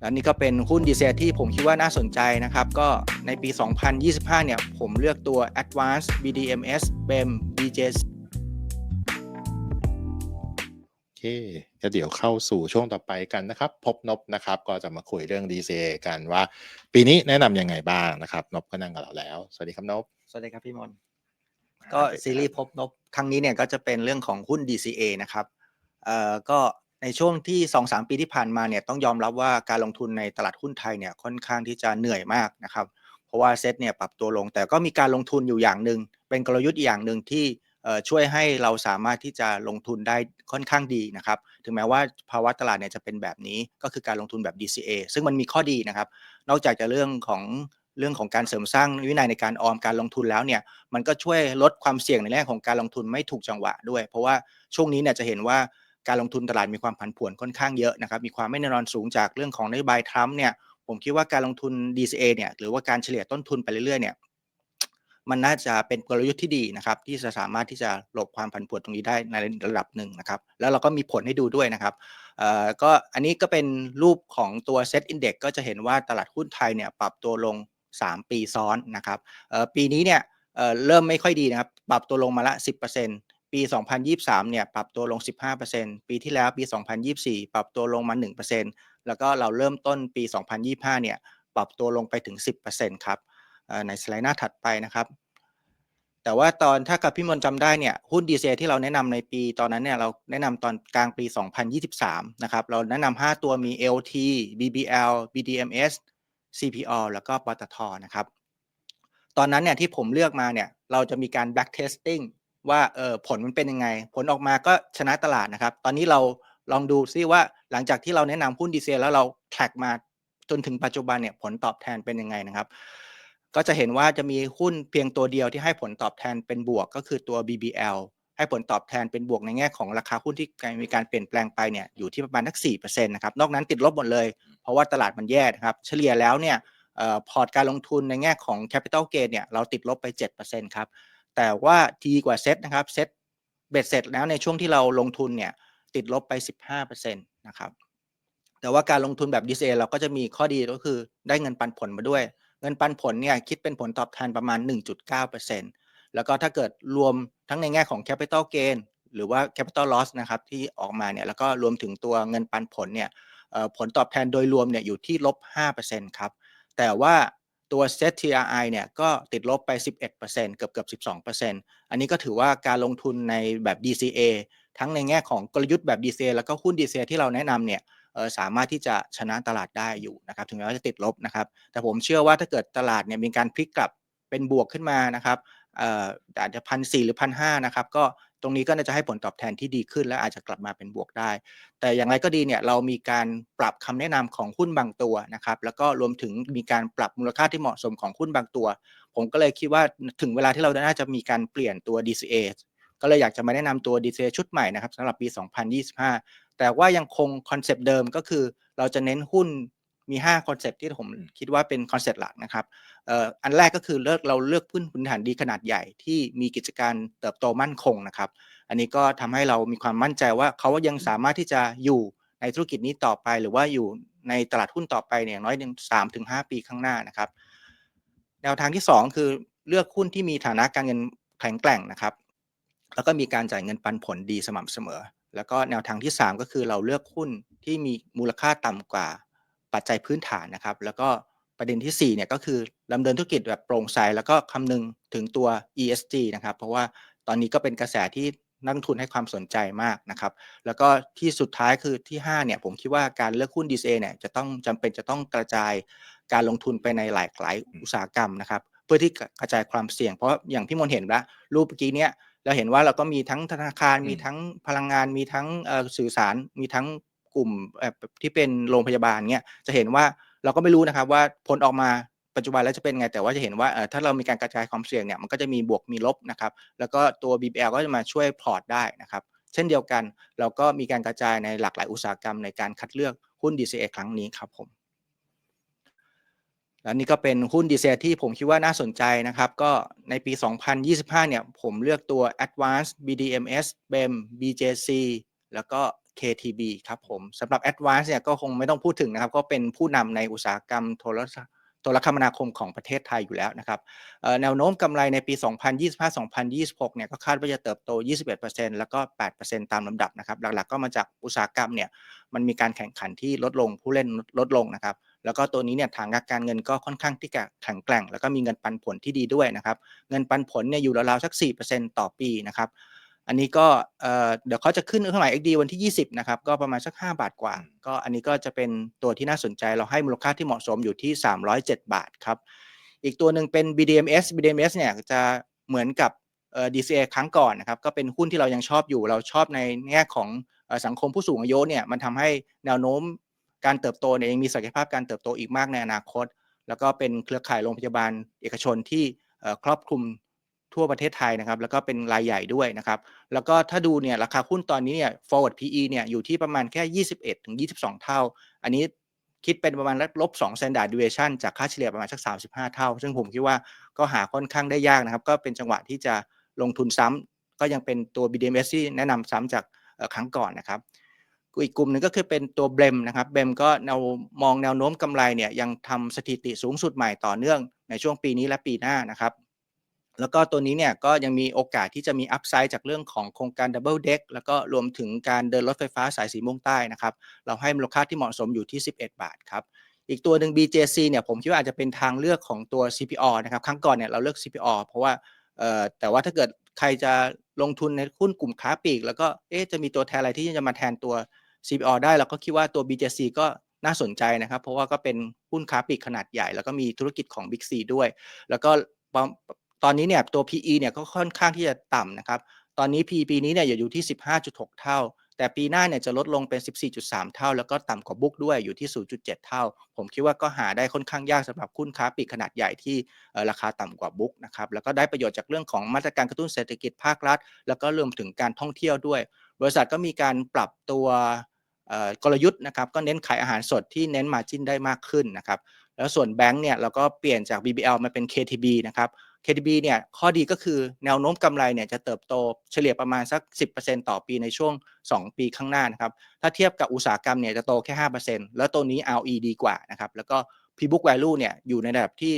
แล้วนี่ก็เป็นหุ้นดีเซลที่ผมคิดว่าน่าสนใจนะครับ ก็ในปี 2025 เนี่ย ผมเลือกตัว Advanced BDMs BEM BJS โอเคก็เดี๋ยวเข้าสู่ช่วงต่อไปกันนะครับ พบนบนะครับ ก็จะมาคุยเรื่อง DCA กันว่า ปีนี้แนะนำยังไงบ้างนะครับ นบก็นั่งกับเราแล้ว สวัสดีครับนบ สวัสดีครับพี่มนก็ซีรีส์พบนบครั้งนี้เนี่ยก็จะเป็นเรื่องของหุ้น DCA นะครับเอ่อก็ ในช่วงที่ 2-3 ปีที่ผ่านมาเนี่ยต้องยอมรับว่าการลงทุนในตลาดหุ้นไทยเนี่ยค่อนข้างที่จะเหนื่อยมากนะครับเพราะว่าเซ็ตเนี่ยปรับตัวลง แต่ก็มีการลงทุนอยู่อย่างหนึ่งเป็นกลยุทธ์อีกอย่างหนึ่งที่ช่วยให้เราสามารถที่จะลงทุนได้ค่อนข้างดีนะครับถึงแม้ว่าภาวะตลาดเนี่ยจะเป็นแบบนี้ก็คือการลงทุนแบบ DCA ซึ่งมันมีข้อดีนะครับนอกจากจะเรื่องของเรื่องของการเสริมสร้างวินัยในการออมการลงทุนแล้วเนี่ยมันก็ช่วยลดความเสี่ยงในแง่ของการลงทุนไม่ถูกจังหวะด้วย เพราะว่าช่วงนี้เนี่ยจะเห็นว่า การลงทุนตลาดมีความผันผวนค่อนข้างเยอะนะครับมีความไม่แน่นอนสูงจากเรื่องของนโยบายทรัมป์เนี่ยผมคิดว่าการลงทุน DCA เนี่ยหรือว่าการเฉลี่ยต้นทุนไปเรื่อยๆเนี่ยมันน่าจะเป็นกลยุทธ์ที่ดีนะครับที่จะสามารถที่จะหลบความผันผวนตรงนี้ได้ในระดับหนึ่งนะครับแล้วเราก็มีผลให้ดูด้วยนะครับเอ่อก็อันนี้ก็เป็นรูปของตัว Set Index ก็จะเห็นว่าตลาดหุ้นไทยเนี่ยปรับตัวลง 3 ปีซ้อนนะครับปีนี้เนี่ยเอ่อเริ่มไม่ค่อยดีนะครับปรับตัวลงมาละ 10% ปี 2023 เนี่ยปรับตัวลง 15%ปีที่แล้วปี 2024 ปรับตัวลงมา 1%แล้วก็เราเริ่มต้นปี 2025 เนี่ยปรับตัวลงไปถึง 10%ครับในสไลด์หน้าถัดไปนะครับแต่ว่าตอนถ้ากับพี่มนต์จำได้เนี่ยหุ้น DCA ที่เราแนะนำในปีตอนนั้นเนี่ยเราแนะนำตอนกลางปี 2023 นะครับ เราแนะนำ5ตัวมี LT BBL BDMs CPO แล้วก็ปตทนะครับ ตอนนั้นเนี่ยที่ผมเลือกมาเนี่ยเราจะมีการ back testing ว่าเออผลมันเป็นยังไง ผลออกมาก็ชนะตลาดนะครับ ตอนนี้เราลองดูซิว่าหลังจากที่เราแนะนำหุ้น DCA แล้วเรา track มาจนถึงปัจจุบันเนี่ยผลตอบแทนเป็นยังไงนะครับ ก็จะเห็นว่าจะมีหุ้นเพียงตัวเดียวที่ให้ผลตอบแทนเป็นบวกก็คือตัว BBL ให้ผลตอบแทนเป็นบวกในแง่ของราคาหุ้นที่มีการเปลี่ยนแปลงไปเนี่ยอยู่ที่ประมาณทัก4%นะครับ นอกนั้นติดลบหมดเลย เพราะว่าตลาดมันแย่นะครับ เฉลี่ยแล้วเนี่ยเอ่อพอร์ตการลงทุนในแง่ของ Capital Gain เนี่ยเราติดลบไป 7%ครับ แต่ว่าดีกว่าเซ็ตนะครับเซ็ตเบ็ดเสร็จแล้วในช่วงที่เราลงทุนเนี่ยติดลบไป 15%นะครับแต่ว่าการลงทุนแบบ DCA เราก็จะมีข้อดีก็คือได้เงินปันผลมาด้วย เงินปันผลเนี่ยคิดเป็นผลตอบแทนประมาณ 1.9%แล้วก็ถ้าเกิดรวมทั้งในแง่ของ Capital Gain หรือว่า Capital Loss นะครับที่ออกมาเนี่ยแล้วก็รวมถึงตัวเงินปันผลเนี่ยผลตอบแทนโดยรวมเนี่ยอยู่ที่ลบ5%ครับแต่ว่า ตัว ZTRI เนี่ยก็ติดลบไป 11%เกือบเกือบ12%อันนี้ก็ถือว่าการลงทุนในแบบ DCA ทั้งในแง่ของกลยุทธ์แบบ DCA แล้วก็หุ้น DCA ที่เราแนะนำเนี่ยสามารถที่จะชนะตลาดได้อยู่นะครับถึงแม้ว่าจะติดลบนะครับแต่ผมเชื่อว่าถ้าเกิดตลาดเนี่ยมีการพลิกกลับเป็นบวกขึ้นมานะครับอ่ออาจจะพันสี่หรือพันห้านะครับก็ ตรงนี้ก็น่าจะให้ผลตอบแทนที่ดีขึ้นและอาจจะกลับมาเป็นบวกได้ แต่อย่างไรก็ดีเนี่ยเรามีการปรับคำแนะนำของหุ้นบางตัวนะครับแล้วก็รวมถึงมีการปรับมูลค่าที่เหมาะสมของหุ้นบางตัว ผมก็เลยคิดว่าถึงเวลาที่เราน่าจะมีการเปลี่ยนตัว DCA ก็เลยอยากจะมาแนะนำตัว DCA ชุดใหม่นะครับสำหรับปี 2025 แต่ว่ายังคงคอนเซปต์เดิมก็คือเราจะเน้นหุ้น มี5คอนเซปต์ที่ผมคิดว่าเป็นคอนเซปต์หลักนะครับอันแรกก็คือเลือกเราเลือกหุ้นพื้นฐานดีขนาดใหญ่ที่มีกิจการเติบโตมั่นคงนะครับ อันนี้ก็ทำให้เรามีความมั่นใจว่าเขายังสามารถที่จะอยู่ในธุรกิจนี้ต่อไป หรือว่าอยู่ในตลาดหุ้นต่อไปเนี่ยน้อยหนึ่งสามถึงห้าปีข้างหน้านะครับ แนวทางที่สองคือเลือกหุ้นที่มีฐานะการเงินแข็งแกร่งนะครับ แล้วก็มีการจ่ายเงินปันผลดีสม่ำเสมอ แล้วก็แนวทางที่ 3 ก็คือเราเลือกหุ้นที่มีมูลค่าต่ำกว่า ปัจจัยพื้นฐานนะครับ แล้วก็ประเด็นที่4เนี่ยก็คือดำเนินธุรกิจแบบโปร่งใสแล้วก็คำนึงถึงตัว ESG นะครับ เพราะว่าตอนนี้ก็เป็นกระแสที่นักทุนให้ความสนใจมากนะครับ แล้วก็ที่สุดท้ายคือที่5เนี่ยผมคิดว่าการเลือกหุ้น DCA เนี่ยจะต้องจำเป็นจะต้องกระจายการลงทุนไปในหลายหลายอุตสาหกรรมนะครับ เพื่อที่กระจายความเสี่ยง เพราะอย่างพี่มนต์เห็นแล้วรูปเมื่อกี้เนี่ยเราเห็นว่าเราก็มีทั้งธนาคารมีทั้งพลังงานมีทั้งสื่อสารมีทั้ง กลุ่มเอ่อที่เป็นโรงพยาบาลเนี่ยจะเห็นว่าเราก็ไม่รู้นะครับว่าผลออกมาปัจจุบันแล้วจะเป็นไงแต่ว่าจะเห็นว่าถ้าเรามีการกระจายความเสี่ยงเนี่ยมันก็จะมีบวกมีลบนะครับแล้วก็ตัว BBL ก็จะมาช่วยพอร์ตได้นะครับเช่นเดียวกันเราก็มีการกระจายในหลากหลายอุตสาหกรรมในการคัดเลือกหุ้น DCA ครั้งนี้ครับผมและนี่ก็เป็นหุ้น DCA ที่ผมคิดว่าน่าสนใจนะครับ ก็ในปี 2025 เนี่ยผมเลือกตัว Advanced BDMs BEM BJC แล้วก็ KTB ครับผมสำหรับ Advance เนี่ยก็คงไม่ต้องพูดถึงนะครับ ก็เป็นผู้นำในอุตสาหกรรมโทรโทรคมนาคมของประเทศไทยอยู่แล้วนะครับแนวโน้มกำไรในปี 2025-2026 เนี่ยก็คาดว่าจะเติบโต 21%แล้วก็ 8%ตามลำดับนะครับหลักๆก็มาจากอุตสาหกรรมเนี่ยมันมีการแข่งขันที่ลดลงผู้เล่นลดลงนะครับแล้วก็ตัวนี้เนี่ยทางการเงินก็ค่อนข้างที่จะแข็งแกร่ง แล้วก็มีเงินปันผลที่ดีด้วยนะครับ เงินปันผลเนี่ยอยู่ราวๆสัก 4%ต่อปีนะครับ อันนี้ก็เอ่อเดี๋ยวเขาจะขึ้นเครื่องหมาย XD วันที่ 20 นะครับ ก็ประมาณสัก 5 บาทกว่า ก็อันนี้ก็จะเป็นตัวที่น่าสนใจเราให้มูลค่าที่เหมาะสมอยู่ที่ 307 บาทครับ อีกตัวหนึ่งเป็น BDMs BDMs เนี่ยจะเหมือนกับเอ่อ DCA ครั้งก่อนนะครับ ก็เป็นหุ้นที่เรายังชอบอยู่ เราชอบในแง่ของเอ่อสังคมผู้สูงอายุเนี่ยมันทำให้แนวโน้มการเติบโตเนี่ยยังมีศักยภาพการเติบโตอีกมากในอนาคต แล้วก็เป็นเครือข่ายโรงพยาบาลเอกชนที่เอ่อครอบคลุม ทั่วประเทศไทยนะครับ แล้วก็เป็นรายใหญ่ด้วยนะครับ แล้วก็ถ้าดูเนี่ยราคาหุ้นตอนนี้เนี่ย forward PE เนี่ยอยู่ที่ประมาณแค่ 21ถึง22 เท่า อันนี้คิดเป็นประมาณลบ2 standard deviation จากค่าเฉลี่ยประมาณสัก 35 เท่า ซึ่งผมคิดว่าก็หาค่อนข้างได้ยากนะครับ ก็เป็นจังหวะที่จะลงทุนซ้ำก็ยังเป็นตัว BDMs ที่แนะนำซ้ำจากครั้งก่อนนะครับอีกกลุ่มหนึ่งก็คือเป็นตัวเบมนะครับเบมก็แนวมองแนวโน้มกำไรเนี่ยยังทำสถิติสูงสุดใหม่ต่อเนื่องในช่วงปีนี้และปีหน้านะครับ แล้วก็ตัวนี้เนี่ยก็ยังมีโอกาสที่จะมีอัพไซด์จากเรื่องของโครงการดับเบิลเด็กแล้วก็รวมถึงการเดินรถไฟฟ้าสายสีม่วงใต้นะครับ เราให้มูลค่าที่เหมาะสมอยู่ที่ 11 บาทครับ อีกตัวหนึ่ง BJC เนี่ยผมคิดว่าอาจจะเป็นทางเลือกของตัว CPO นะครับ ครั้งก่อนเนี่ยเราเลือก CPO เพราะว่าแต่ว่าถ้าเกิดใครจะลงทุนในหุ้นกลุ่มค้าปลีก แล้วก็เอ๊ะจะมีตัวแทนอะไรที่จะมาแทนตัว CPO ได้เราก็คิดว่าตัว BJC ก็น่าสนใจนะครับ เพราะว่าก็เป็นหุ้นค้าปลีกขนาดใหญ่ แล้วก็มีธุรกิจของ Big C ด้วย แล้วก็ ตอนนี้เนี่ยตัว PE เนี่ยก็ค่อนข้างที่จะต่ำนะครับ ตอนนี้ PE ปีนี้เนี่ยอยู่ที่ 15.6 เท่า แต่ปีหน้าเนี่ยจะลดลงเป็น 14.3 เท่า แล้วก็ต่ำกว่าบุ๊กด้วยอยู่ที่ 0.7 เท่า ผมคิดว่าก็หาได้ค่อนข้างยากสำหรับหุ้นค้าปลีกขนาดใหญ่ที่ราคาต่ำกว่าบุ๊กนะครับ แล้วก็ได้ประโยชน์จากเรื่องของมาตรการกระตุ้นเศรษฐกิจภาครัฐ แล้วก็รวมถึงการท่องเที่ยวด้วย บริษัทก็มีการปรับตัวกลยุทธ์นะครับก็เน้นขายอาหารสดที่เน้นมาจิ้นได้มากขึ้นนะครับแล้วส่วนแบงก์เนี่ยเราก็เปลี่ยนจาก BBL มาเป็น KTB นะครับ KTB เนี่ยข้อดีก็คือแนวโน้มกำไรเนี่ยจะเติบโตเฉลี่ยประมาณสัก 10%ต่อปีในช่วง 2 ปีข้างหน้านะครับ ถ้าเทียบกับอุตสาหกรรมเนี่ยจะโตแค่ 5%แล้วตัวนี้ ROE ดีกว่านะครับ แล้วก็ P-book value เนี่ยอยู่ในระดับที่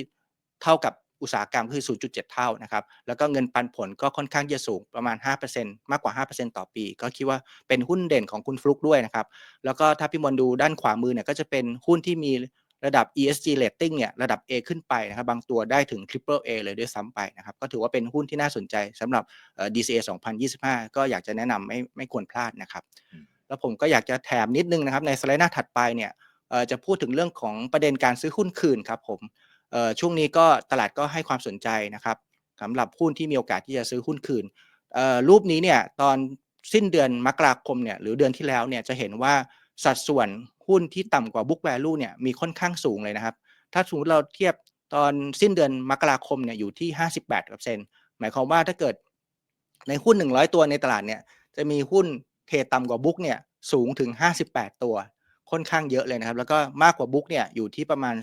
เท่ากับอุตสาหกรรมคือ 0.7 เท่านะครับ แล้วก็เงินปันผลก็ค่อนข้างจะสูงประมาณ 5%มากกว่า 5%ต่อปี ก็คิดว่าเป็นหุ้นเด่นของคุณฟลุกด้วยนะครับ แล้วก็ถ้าพี่มนดูด้านขวามือเนี่ยก็จะเป็นหุ้นที่มี ระดับ ESG rating เนี่ยระดับ A ขึ้นไปนะครับบางตัวได้ถึง Triple A เลยด้วยซ้ำไปนะครับก็ถือว่าเป็นหุ้นที่น่าสนใจสำหรับเอ่อ DCA 2025 ก็อยากจะแนะนำไม่ไม่ควรพลาดนะครับอืมแล้วผมก็อยากจะแถมนิดนึงนะครับในสไลด์หน้าถัดไปเนี่ยเอ่อจะพูดถึงเรื่องของประเด็นการซื้อหุ้นคืนครับผมเอ่อช่วงนี้ก็ตลาดก็ให้ความสนใจนะครับสำหรับหุ้นที่มีโอกาสที่จะซื้อหุ้นคืนเอ่อรูปนี้เนี่ยตอนสิ้นเดือนมกราคมเนี่ยหรือเดือนที่แล้วเนี่ยจะเห็นว่าสัดส่วน หุ้นที่ต่ำกว่า book value เนี่ยมีค่อนข้างสูงเลยนะครับ ถ้าสมมติเราเทียบตอนสิ้นเดือนมกราคมเนี่ยอยู่ที่ 58%หมายความว่าถ้าเกิดในหุ้น 100 ตัวในตลาดเนี่ยจะมีหุ้นเทรดต่ำกว่าบุ๊กเนี่ยสูงถึง 58 ตัว ค่อนข้างเยอะเลยนะครับ แล้วก็มากกว่าบุ๊กเนี่ยอยู่ที่ประมาณ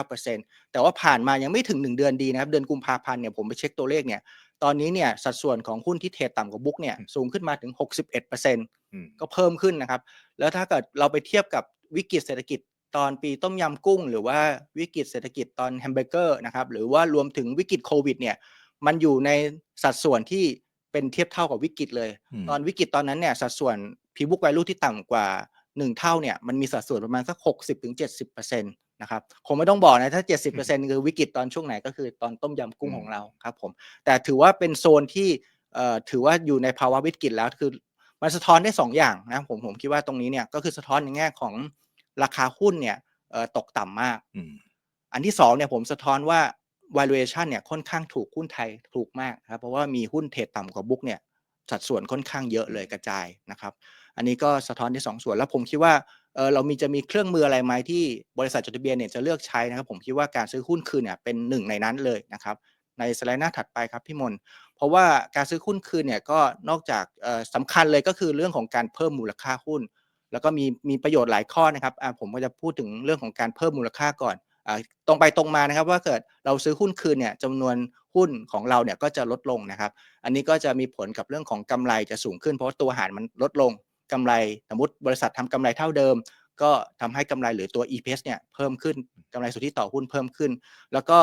39%แต่ว่าผ่านมายังไม่ถึง 1 เดือนดีนะครับ เดือนกุมภาพันธ์เนี่ยผมไปเช็คตัวเลขเนี่ยตอนนี้เนี่ยสัดส่วนของหุ้นที่เทรดต่ำกว่าบุ๊กเนี่ยสูงขึ้นมาถึง 61%อืม ก็เพิ่มขึ้นนะครับ แล้วถ้าเกิดเราไปเทียบกับวิกฤตเศรษฐกิจตอนปีต้มยำกุ้ง หรือว่าวิกฤตเศรษฐกิจตอนแฮมเบอร์เกอร์นะครับหรือว่ารวมถึงวิกฤตโควิดเนี่ยมันอยู่ในสัดส่วนที่เป็นเทียบเท่ากับวิกฤตเลยอืมตอนวิกฤตตอนนั้นเนี่ยสัดส่วน P book value ที่ต่ำกว่า 1 เท่าเนี่ยมันมีสัดส่วนประมาณสัก 60-70%นะครับคงไม่ต้องบอกนะถ้า 70%คือวิกฤตตอนช่วงไหนก็คือตอนต้มยำกุ้งของเราครับผมแต่ถือว่าเป็นโซนที่เอ่อถือว่าอยู่ในภาวะวิกฤตแล้วคือ มันสะท้อนได้ 2 อย่างนะผมผมคิดว่าตรงนี้เนี่ยก็คือสะท้อนในแง่ของราคาหุ้นเนี่ยเอ่อตกต่ำมากอืมอันที่สองเนี่ยผมสะท้อนว่า valuation เนี่ยค่อนข้างถูกหุ้นไทยถูกมากนะครับเพราะว่ามีหุ้นเทรดต่ำกว่าบุ๊กเนี่ยสัดส่วนค่อนข้างเยอะเลยกระจายนะครับ อันนี้ก็สะท้อนได้สองส่วนแล้วผมคิดว่าเออเรามีจะมีเครื่องมืออะไรไหมที่บริษัทจดทะเบียนเนี่ยจะเลือกใช้นะครับ ผมคิดว่าการซื้อหุ้นคืนเนี่ยเป็นหนึ่งในนั้นเลยนะครับ ในสไลด์หน้าถัดไปครับพี่มนเพ ราะว่าการซื้อหุ้นคืนเนี่ยก็นอกจากเอ่อสำคัญเลยก็คือเรื่องของการเพิ่มมูลค่าหุ้น แล้วก็มีมีประโยชน์หลายข้อนะครับผมก็จะพูดถึงเรื่องของการเพิ่มมูลค่าก่อนตรงไปตรงมานะครับว่าเกิดเราซื้อหุ้นคืนเนี่ยจำนวนหุ้นของเราเนี่ยก็จะลดลงนะครับ อันนี้ก็จะมีผลกับเรื่องของกำไรจะสูงขึ้น เพราะตัวหารมันลดลงกำไรสมมติบริษัททำกำไรเท่าเดิม ก็ทำให้กำไรหรือตัว EPS เนี่ยเพิ่มขึ้นกำไรสุทธิต่อหุ้นเพิ่มขึ้น แล้วก็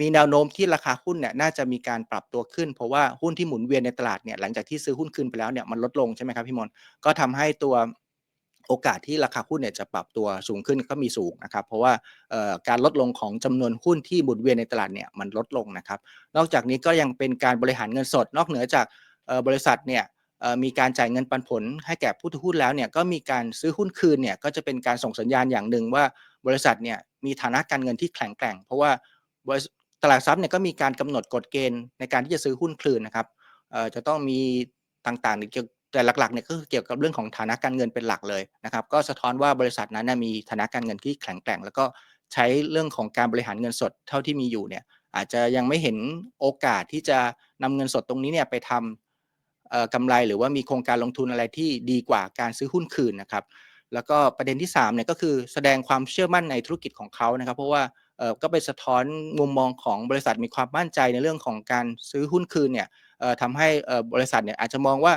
มีแนวโน้มที่ราคาหุ้นเนี่ยน่าจะมีการปรับตัวขึ้น เพราะว่าหุ้นที่หมุนเวียนในตลาดเนี่ยหลังจากที่ซื้อหุ้นคืนไปแล้วเนี่ยมันลดลงใช่ไหมครับพี่มนก็ทำให้ตัวโอกาสที่ราคาหุ้นเนี่ยจะปรับตัวสูงขึ้นก็มีสูงนะครับ เพราะว่าการลดลงของจำนวนหุ้นที่หมุนเวียนในตลาดเนี่ยมันลดลงนะครับ นอกจากนี้ก็ยังเป็นการบริหารเงินสด นอกเหนือจากบริษัทเนี่ยมีการจ่ายเงินปันผลให้แก่ผู้ถือหุ้นแล้วเนี่ยก็มีการซื้อหุ้นคืนเนี่ยก็จะเป็นการส่งสัญญาณอย่างหนึ่งว่าบริษัทเนี่ยมีฐานะการเงินที่แข็งแกร่ง เพราะว่า ตลาดทรัพย์เนี่ยก็มีการกำหนดกฎเกณฑ์ในการที่จะซื้อหุ้นคลื่นนะครับจะต้องมีต่างๆเกี่ยวแต่หลักๆเนี่ยก็คือเกี่ยวกับเรื่องของฐานะการเงินเป็นหลักเลยนะครับ ก็สะท้อนว่าบริษัทนั้นมีฐานะการเงินที่แข็งแกร่ง แล้วก็ใช้เรื่องของการบริหารเงินสดเท่าที่มีอยู่เนี่ยอาจจะยังไม่เห็นโอกาสที่จะนำเงินสดตรงนี้เนี่ยไปทำกำไรหรือว่ามีโครงการลงทุนอะไรที่ดีกว่าการซื้อหุ้นคืนนะครับ แล้วก็ประเด็นที่3เนี่ยก็คือแสดงความเชื่อมั่นในธุรกิจของเขานะครับ เพราะว่า ก็ไปสะท้อนมุมมองของบริษัทมีความมั่นใจในเรื่องของการซื้อหุ้นคืนเนี่ยทำให้บริษัทเนี่ยอาจจะมองว่า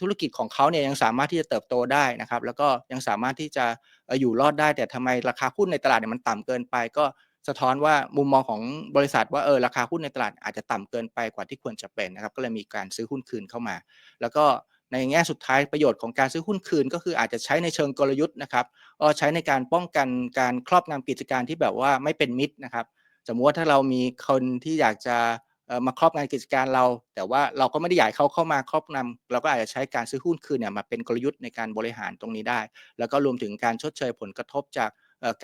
ธุรกิจของเขาเนี่ยยังสามารถที่จะเติบโตได้นะครับ แล้วก็ยังสามารถที่จะอยู่รอดได้ แต่ทำไมราคาหุ้นในตลาดเนี่ยมันต่ำเกินไป ก็สะท้อนว่ามุมมองของบริษัทว่าเออราคาหุ้นในตลาดอาจจะต่ำเกินไปกว่าที่ควรจะเป็นนะครับ ก็เลยมีการซื้อหุ้นคืนเข้ามา แล้วก็ ในแง่สุดท้ายประโยชน์ของการซื้อหุ้นคืน ก็คืออาจจะใช้ในเชิงกลยุทธ์นะครับก็ใช้ในการป้องกันการครอบงำกิจการที่แบบว่าไม่เป็นมิตรนะครับ สมมติว่าถ้าเรามีคนที่อยากจะมาครอบงานกิจการเรา แต่ว่าเราก็ไม่ได้อยากเขาเข้ามาครอบงำเราก็อาจจะใช้การซื้อหุ้นคืนเนี่ยมาเป็นกลยุทธ์ในการบริหารตรงนี้ได้ แล้วก็รวมถึงการชดเชยผลกระทบจาก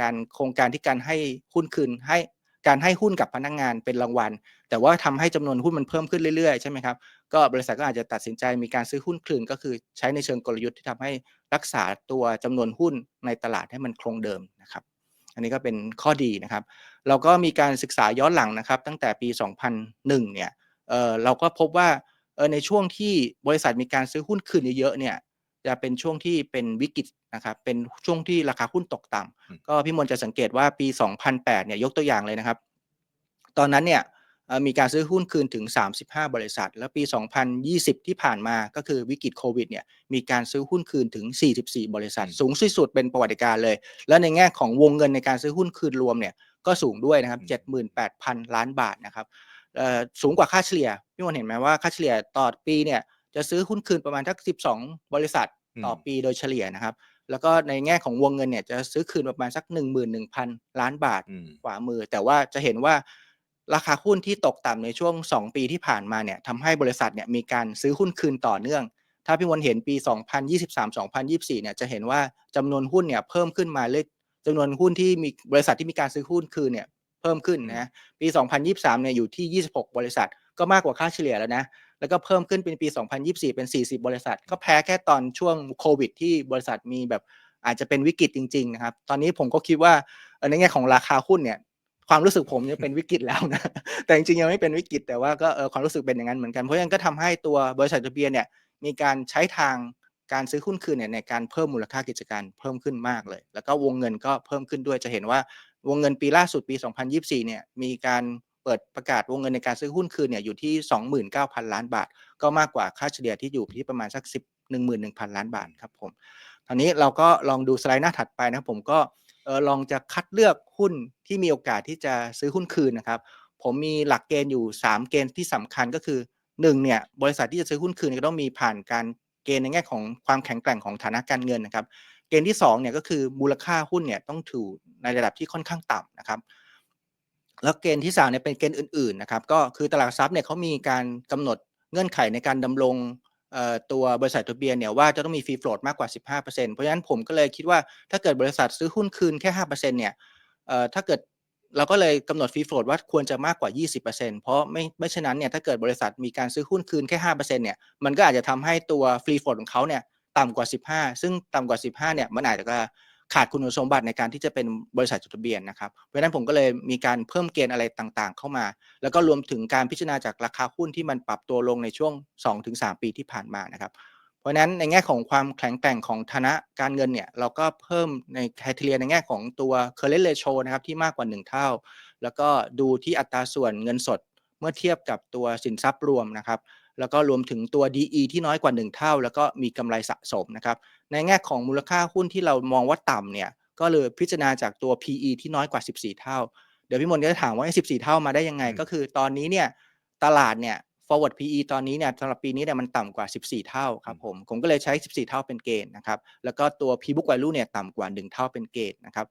การโครงการที่การให้หุ้นคืนให้การให้หุ้นกับพนักงงานเป็นรางวัล แต่ว่าทำให้จำนวนหุ้นมันเพิ่มขึ้นเรื่อยๆใช่ไหมครับ ก็บริษัทก็อาจจะตัดสินใจมีการซื้อหุ้นคืนก็คือใช้ในเชิงกลยุทธ์ที่ทำให้รักษาตัวจำนวนหุ้นในตลาดให้มันคงเดิมนะครับ อันนี้ก็เป็นข้อดีนะครับ เราก็มีการศึกษาย้อนหลังนะครับ ตั้งแต่ปี 2001 เนี่ยเออเราก็พบว่าเออในช่วงที่บริษัทมีการซื้อหุ้นคืนเยอะๆเนี่ยจะเป็นช่วงที่เป็นวิกฤตนะครับ เป็นช่วงที่ราคาหุ้นตกต่ำก็พี่มนจะสังเกตว่าปี 2008 เนี่ยยกตัวอย่างเลยนะครับ ตอนนั้นเนี่ย มีการซื้อหุ้นคืนถึง 35 บริษัท แล้วปี 2020 ที่ผ่านมาก็คือวิกฤตโควิดเนี่ยมีการซื้อหุ้นคืนถึง 44 บริษัท สูงสุดเป็นประวัติการเลย แล้วในแง่ของวงเงินในการซื้อหุ้นคืนรวมเนี่ยก็สูงด้วยนะครับ 78,000 ล้านบาทนะครับสูงกว่าค่าเฉลี่ยพี่มนเห็นไหมว่าค่าเฉลี่ยต่อปีเนี่ยจะซื้อหุ้นคืนประมาณทัก 12 บริษัทต่อปีโดยเฉลี่ยนะครับแล้วก็ในแง่ของวงเงินเนี่ยจะซื้อคืนประมาณสัก 11,000 ล้านบาทขวามือ แต่ว่าจะเห็นว่า ราคาหุ้นที่ตกต่ำในช่วง 2 ปีที่ผ่านมาเนี่ยทำให้บริษัทเนี่ยมีการซื้อหุ้นคืนต่อเนื่อง ถ้าพี่มนเห็นปี 2023-2024 เนี่ยจะเห็นว่าจำนวนหุ้นเนี่ยเพิ่มขึ้นมาเลยจำนวนหุ้นที่มีบริษัทที่มีการซื้อหุ้นคืนเนี่ยเพิ่มขึ้นนะปี 2023 เนี่ยอยู่ที่ 26 บริษัท ก็มากกว่าค่าเฉลี่ยแล้วนะแล้วก็เพิ่มขึ้นเป็นปี 2024 เป็น 40 บริษัท ก็แพ้แค่ตอนช่วงโควิด ที่บริษัทมีแบบอาจจะเป็นวิกฤตจริงๆนะครับ ตอนนี้ผมก็คิดว่าในแง่ของราคาหุ้นเนี่ย ความรู้สึกผมจะเป็นวิกฤตแล้วนะ แต่จริงๆยังไม่เป็นวิกฤตแต่ว่าก็เออความรู้สึกเป็นอย่างนั้นเหมือนกัน เพราะฉะนั้นก็ทำให้ตัวบริษัทจดทะเบียนเนี่ยมีการใช้ทางการซื้อหุ้นคืนเนี่ยในการเพิ่มมูลค่ากิจการเพิ่มขึ้นมากเลย แล้วก็วงเงินก็เพิ่มขึ้นด้วยจะเห็นว่าวงเงินปีล่าสุดปี 2024 เนี่ยมีการเปิดประกาศวงเงินในการซื้อหุ้นคืนเนี่ยอยู่ที่ 29,000 ล้านบาท ก็มากกว่าค่าเฉลี่ยที่อยู่ที่ประมาณสัก10 11,000 ล้านบาทครับผมตอนนี้เราก็ลองดูสไลด์หน้าถัดไปนะครับผมก็ ลองจะคัดเลือกหุ้นที่มีโอกาสที่จะซื้อหุ้นคืนนะครับ ผมมีหลักเกณฑ์อยู่ 3 เกณฑ์ที่สำคัญก็คือ1เนี่ยบริษัทที่จะซื้อหุ้นคืนก็ต้องมีผ่านการเกณฑ์ในแง่ของความแข็งแกร่งของฐานะการเงินนะครับ เกณฑ์ที่2เนี่ยก็คือมูลค่าหุ้นเนี่ยต้องถือในระดับที่ค่อนข้างต่ำนะครับ แล้วเกณฑ์ที่3เนี่ยเป็นเกณฑ์อื่นๆนะครับก็คือตลาดทรัพย์เนี่ยเขามีการกำหนดเงื่อนไขในการดำรง ตัวบริษัททะเบียนเนี่ยว่าจะต้องมีฟรีโฟลดมากกว่า 15%เพราะฉะนั้นผมก็เลยคิดว่าถ้าเกิดบริษัทซื้อหุ้นคืนแค่ 5%เนี่ยถ้าเกิดเราก็เลยกำหนดฟรีโฟลดว่าควรจะมากกว่า 20%เพราะไม่ไม่เช่นนั้นเนี่ยถ้าเกิดบริษัทมีการซื้อหุ้นคืนแค่5%เนี่ยมันก็อาจจะทำให้ตัวฟรีโฟลดของเขาเนี่ยต่ำกว่า 15 ซึ่งต่ำกว่า 15เนี่ยมันอาจจะ ขาดคุณสมบัติในการที่จะเป็นบริษัทจดทะเบียนนะครับเพราะฉะนั้นผมก็เลยมีการเพิ่มเกณฑ์อะไรต่างๆ เข้ามา แล้วก็รวมถึงการพิจารณาจากราคาหุ้นที่มันปรับตัวลงในช่วง 2-3 ปีที่ผ่านมานะครับ เพราะฉะนั้นในแง่ของความแข็งแกร่งของฐานะการเงินเนี่ยเราก็เพิ่มในคทีเรียในแง่ของตัว current ratio นะครับที่มากกว่า 1 เท่า แล้วก็ดูที่อัตราส่วนเงินสดเมื่อเทียบกับตัวสินทรัพย์รวมนะครับ แล้วก็รวมถึงตัว DE ที่น้อยกว่า 1 เท่า แล้วก็มีกำไรสะสมนะครับ ในแง่ของมูลค่าหุ้นที่เรามองว่าต่ำเนี่ย ก็เลยพิจารณาจากตัว PE ที่น้อยกว่า 14 เท่า เดี๋ยวพี่มนต์ก็จะถามว่าไอ้14 เท่ามาได้ยังไงอืมก็คือตอนนี้เนี่ยตลาดเนี่ย forward PE ตอนนี้เนี่ยสำหรับปีนี้เนี่ยมันต่ำกว่า 14 เท่าครับผม ผมก็เลยใช้ 14 เท่าเป็นเกณฑ์นะครับ แล้วก็ตัว P book value เนี่ยต่ำกว่า 1 เท่าเป็นเกณฑ์นะครับ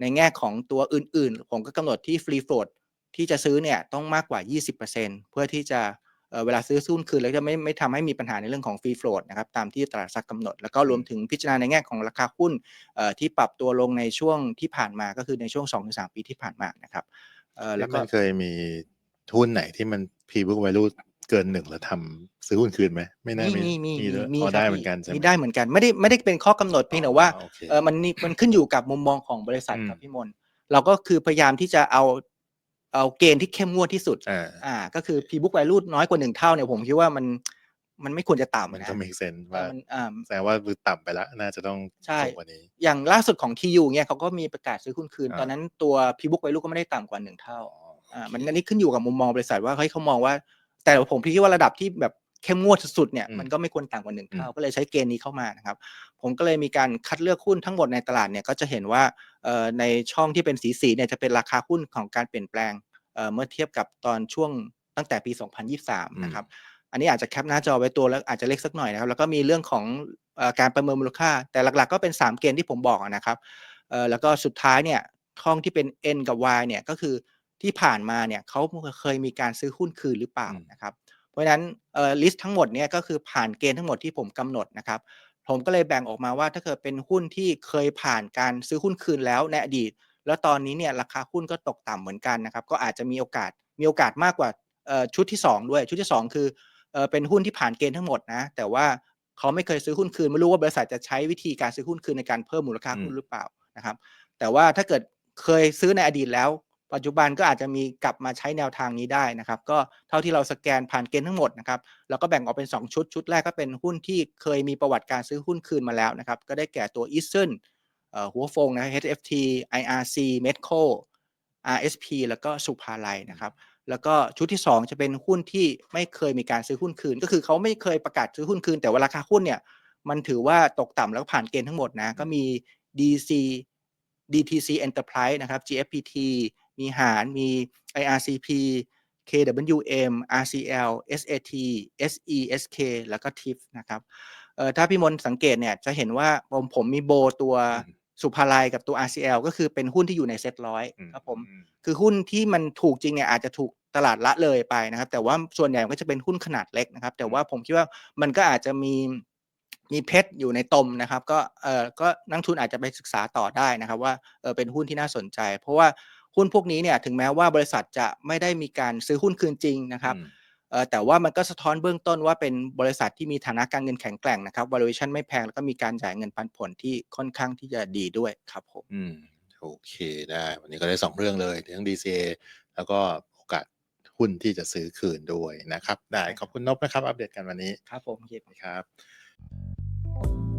ในแง่ของตัวอื่นๆ ผมก็กำหนดที่ free float ที่จะซื้อเนี่ยต้องมากกว่า 20%เพื่อที่จะ เอ่อเวลาซื้อหุ้นคืนแล้วจะไม่ไม่ทำให้มีปัญหาในเรื่องของ free float นะครับตามที่ตลาดหลักทรัพย์กำหนด แล้วก็รวมถึงพิจารณาในแง่ของราคาหุ้นเอ่อที่ปรับตัวลงในช่วงที่ผ่านมาก็คือในช่วง 2-3 ปีที่ผ่านมานะครับเอ่อแล้แล้ววมัก็นเคยมีหุ้นไหนที่มัน P book value เกินหนึ่งแล้วทำซื้อหุ้นคืนไหมไม่น่ามีมีมีด้วยมีอ๋อครับได้เหมือนกันใช่ไหมมีได้เหมือนกันไม่ได้ไม่ได้เป็นข้อกำหนดเพียงแต่ว่าอ๋อโอเคเออมันนี่มันขึ้นอยู่กับมุมมองของบริษัทอืมครับพี่มนต์เราก็คือพยายามที่จะเอา เอาเกณฑ์ที่เข้มงวดที่สุด อ่าอ่า ก็คือ P book value น้อยกว่าหนึ่งเท่าเนี่ยผมคิดว่ามันมันไม่ควรจะต่ำมันนะก็ make sense เอว่าอมันอ่า แสดงว่าต่ำไปแล้ว น่าจะต้องใช่ สูงกว่านี้ อย่างล่าสุดของ TU เนี่ยเขาก็มีประกาศซื้อหุ้นคืน อ่า ตอนนั้นตัว P book value ก็ไม่ได้ต่ำกว่าหนึ่งเท่าอ๋ออ่าโอเคมันอันนี้ขึ้นอยู่กับมุมมองบริษัทว่าเฮ้ยเขามองว่า แต่ผมคิดว่าระดับที่แบบ เข้มงวดสุดๆเนี่ยอืมมันก็ไม่ควรต่ำกว่าหนึ่งอืมเท่าก็เลยใช้เกณฑ์นี้เข้ามานะครับ ผมก็เลยมีการคัดเลือกหุ้นทั้งหมดในตลาดเนี่ยก็จะเห็นว่าเอ่อในช่องที่เป็นสีสีๆเนี่ยจะเป็นราคาหุ้นของการเปลี่ยนแปลงเอ่อเมื่อเทียบกับตอนช่วงตั้งแต่ปี 2023 นะครับอันนี้อาจจะแคปหน้าจอไว้ตัวแล้วอาจจะเล็กสักหน่อยนะครับ แล้วก็มีเรื่องของเออการประเมินมูลค่า แต่หลักๆ ก็เป็น 3 เกณฑ์ที่ผมบอกอะนะครับเอ่อแล้วก็สุดท้ายเนี่ยช่องที่เป็น N กับ Y เนี่ยก็คือที่ผ่านมาเนี่ยเขาเคยมีการซื้อหุ้นคืนหรือเปล่าอืมนะครับ เพราะฉะนั้นเอ่อลิสต์ทั้งหมดเนี่ยก็คือผ่านเกณฑ์ทั้งหมดที่ผมกำหนดนะครับผมก็เลยแบ่งออกมาว่าถ้าเกิดเป็นหุ้นที่เคยผ่านการซื้อหุ้นคืนแล้วในอดีต แล้วตอนนี้เนี่ยราคาหุ้นก็ตกต่ำเหมือนกันนะครับก็อาจจะมีโอกาสมีโอกาสมากกว่าเอ่อชุดที่ 2 ด้วยชุดที่ 2 คือเอ่อเป็นหุ้นที่ผ่านเกณฑ์ทั้งหมดนะแต่ว่าเขาไม่เคยซื้อหุ้นคืนไม่รู้ว่าบริษัทจะใช้วิธีการซื้อหุ้นคืนในการเพิ่มมูลค่าหุ้นหรือเปล่านะครับแต่ว่าถ้าเกิดเคยซื้อในอดีตแล้ว ปัจจุบันก็อาจจะมีกลับมาใช้แนวทางนี้ได้นะครับ ก็เท่าที่เราสแกนผ่านเกณฑ์ทั้งหมดนะครับแล้วก็แบ่งออกเป็น 2 ชุด ชุดแรกก็เป็นหุ้นที่เคยมีประวัติการซื้อหุ้นคืนมาแล้วนะครับ ก็ได้แก่ตัว e a s t e r n หัวฟงนะ HFT IRC Medco RSP แล้วก็สุภาลัยนะครับแล้วก็ชุดที่ 2 จะเป็นหุ้นที่ไม่เคยมีการซื้อหุ้นคืน ก็คือเขาไม่เคยประกาศซื้อหุ้นคืน แต่ว่าราคาหุ้นเนี่ยมันถือว่าตกต่ำแล้วผ่านเกณฑ์ทั้งหมดนะก็มี DC DTC Enterprise นะครับ GFPT มีหารมี IRCP KWM RCL SAT SESK แล้วก็ TIF นะครับเอ่อถ้าพี่มนต์สังเกตเนี่ยจะเห็นว่าผมผมมีโบตัวอืมสุภาลัยกับตัว RCL ก็คือเป็นหุ้นที่อยู่ในเซ็ตร้อยอืครับผมอืคือหุ้นที่มันถูกจริงเนี่ยอาจจะถูกตลาดละเลยไปนะครับ แต่ว่าส่วนใหญ่มันก็จะเป็นหุ้นขนาดเล็กนะครับ แต่ว่าผมคิดว่ามันก็อาจจะมีมีเพชรอยู่ในตมนะครับ ก็เออก็นักทุนอาจจะไปศึกษาต่อได้นะครับ ว่าเออเป็นหุ้นที่น่าสนใจ เพราะว่า หุ้นพวกนี้เนี่ยถึงแม้ว่าบริษัทจะไม่ได้มีการซื้อหุ้นคืนจริงนะครับอืมเอ่อแต่ว่ามันก็สะท้อนเบื้องต้นว่าเป็นบริษัทที่มีฐานะการเงินแข็งแกร่งนะครับ valuation ไม่แพงแล้วก็มีการจ่ายเงินปันผลที่ค่อนข้างที่จะดีด้วยครับผมอืมโอเคได้ วันนี้ก็ได้สองเรื่องเลยทั้ง DCA แล้วก็โอกาสหุ้นที่จะซื้อคืนด้วยนะครับ ได้ขอบคุณนบนะครับ อัปเดตกันวันนี้ครับผมเฮียครับ